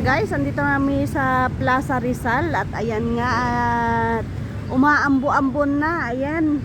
guys, andito kami sa Plaza Rizal at ayan nga at umaambo-ambon na. Ayan.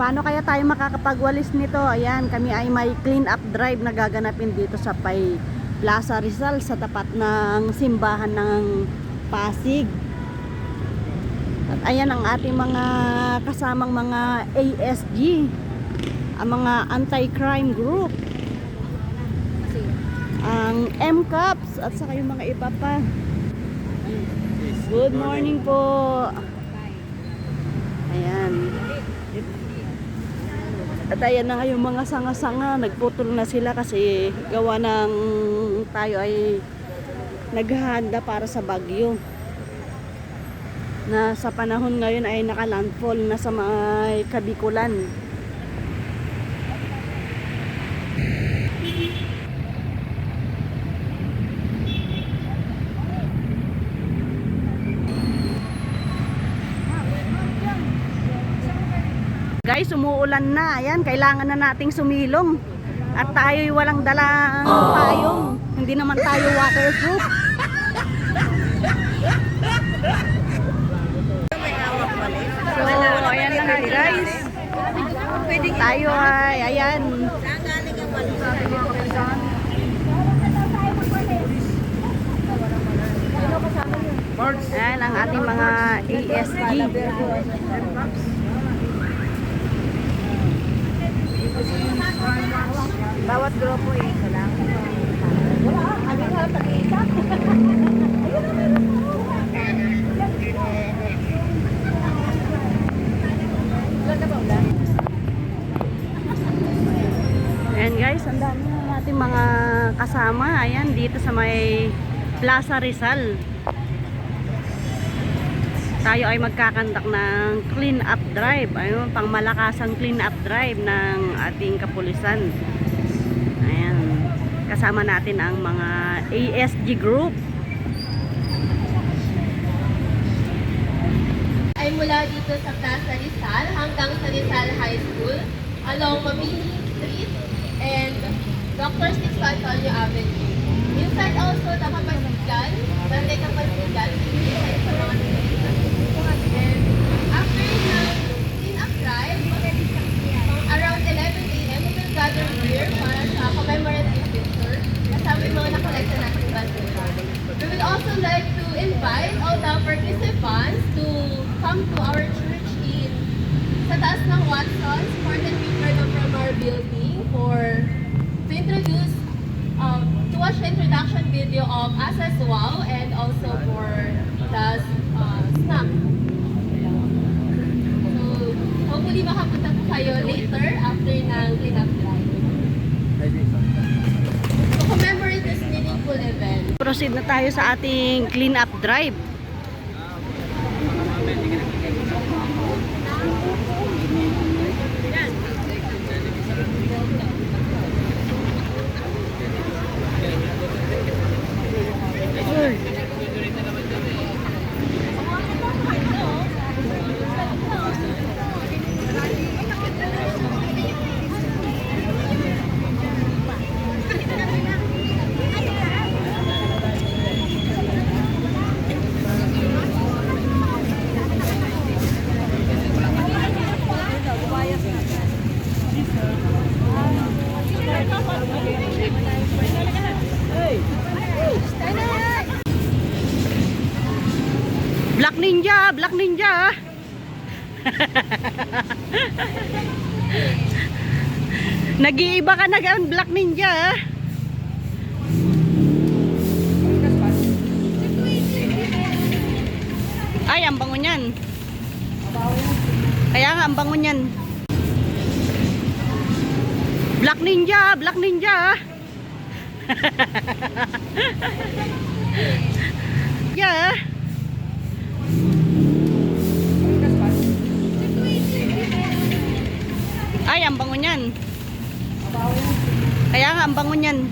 Paano kaya tayo makakapagwalis nito? Ayan, kami ay may clean up drive na gaganapin dito sa Pay Plaza Rizal sa tapat ng simbahan ng Pasig. At ayan ang ating mga kasamang mga ASG, ang mga anti-crime group ang MCAPS at saka yung mga iba pa. Good morning po. Ayan. At ayan na yung mga sanga-sanga, nagputol na sila kasi gawa ng tayo ay naghahanda para sa bagyo. Na sa panahon ngayon ay nakalandfall na sa mga kabikulan. Guys, umuulan na. Ayan, kailangan na nating sumilong. At tayo'y walang dalang payong. Hindi naman tayo waterproof. So, ayan na nga guys. Tayo ay, ayan. Ayan ang ating mga ESG. Bawat grupo eh, ito lang. Wala, ano nga, tag-isa. Ayan guys, ang dami na natin mga kasama. Ayan, dito sa may Plaza Rizal. Tayo ay magkakandak ng clean up drive. Ayun, pang malakasang clean up drive ng ating kapulisan. Ayan, kasama natin ang mga ASG group. ay mula dito sa Plaza Rizal hanggang sa Rizal High School along Mabini Street and Dr. Six Antonio Avenue. Inside also the Kapasigan, Bande Kapasigan, sa mga tulisan. And after ng clean-up drive, um, around 11 a.m. we here para sa commemorative picture kasama yung mga nakolekta natin bandera. We will also like to invite all the participants to come to our church in sa taas ng Watson, supported paper from our building for to introduce um, to watch the introduction video of Asas Wow and also for the uh, snack. So, hopefully makapunta po kayo later after ng cleanup Proceed na tayo sa ating clean up drive. Black Ninja, Black Ninja. Nag-iiba ka na gan, Black Ninja. Ay, ang bango niyan. Kaya nga, ang bango niyan. Black Ninja, Black Ninja. ah. Ang bango niyan.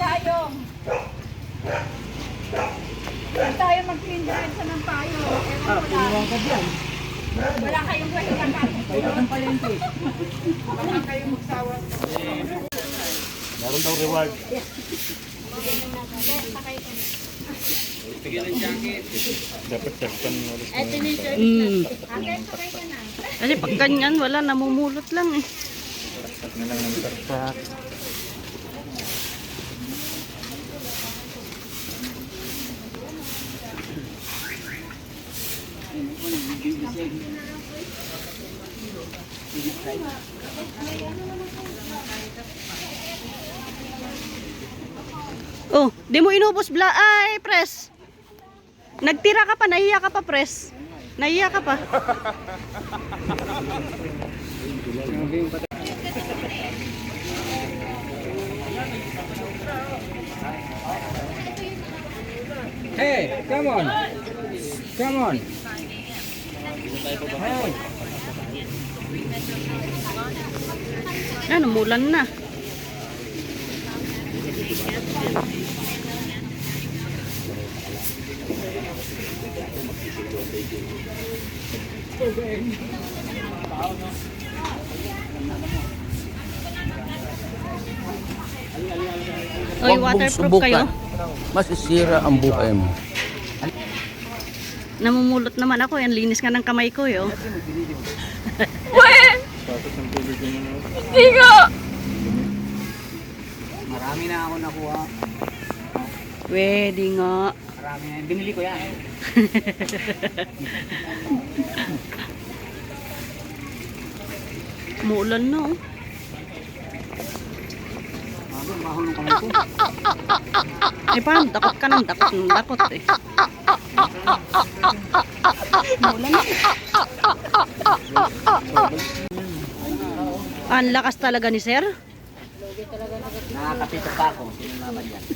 Payong. Huwag tayo mag-pindirensa ng payo. Ewan ko lang. Wala kayong wahilang Meron daw reward. Dapat takpan mo ulit. Mm. Kasi pag ganyan, wala, namumulot lang eh. Tak na lang ng taktak. Oh, di mo inubos bla ay press. Nagtira ka pa, nahiya ka pa press. Nahiya ka pa. Hey, come on. Come on. Hey. Ano, mulan na. Oy, waterproof kayo. Masisira ang buhay mo. Namumulot naman ako, yan linis nga ng kamay ko, yo. Tapos ang tubig mo na. Marami na ako nakuha. Pwede nga. Marami na. Binili ko yan. Muulan na, oh. Ang baho ng kamay ko. Eh, paano? Dakot ka ng dakot ng dakot, eh. Ah, Ang lakas talaga ni sir. Nakakapito pa ako. Sino naman yan?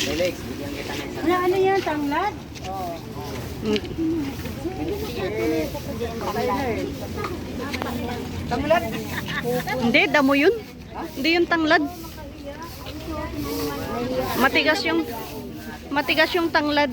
Felix, bigyan kita ng isang. Ano yan, tanglad? Mm. Hindi, damo yun. Hindi yung tanglad. Matigas yung matigas yung tanglad.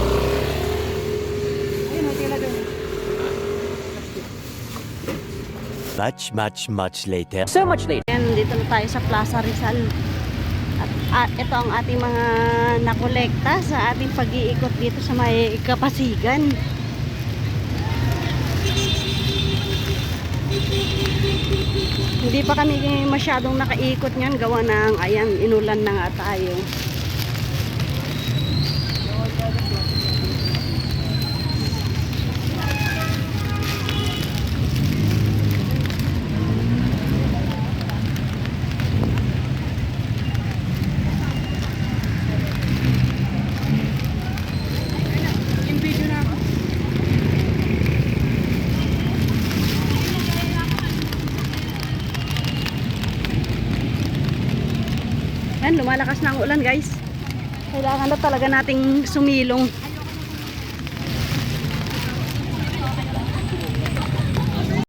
Much, much, much later. So much later. Ayan, dito na tayo sa Plaza Rizal. At ah, ito ang ating mga nakolekta sa ating pag-iikot dito sa may Kapasigan. Hindi pa kami masyadong nakaikot niyan gawa ng ayan, inulan na nga tayo. Ayan, lumalakas na ang ulan guys. Kailangan na talaga nating sumilong.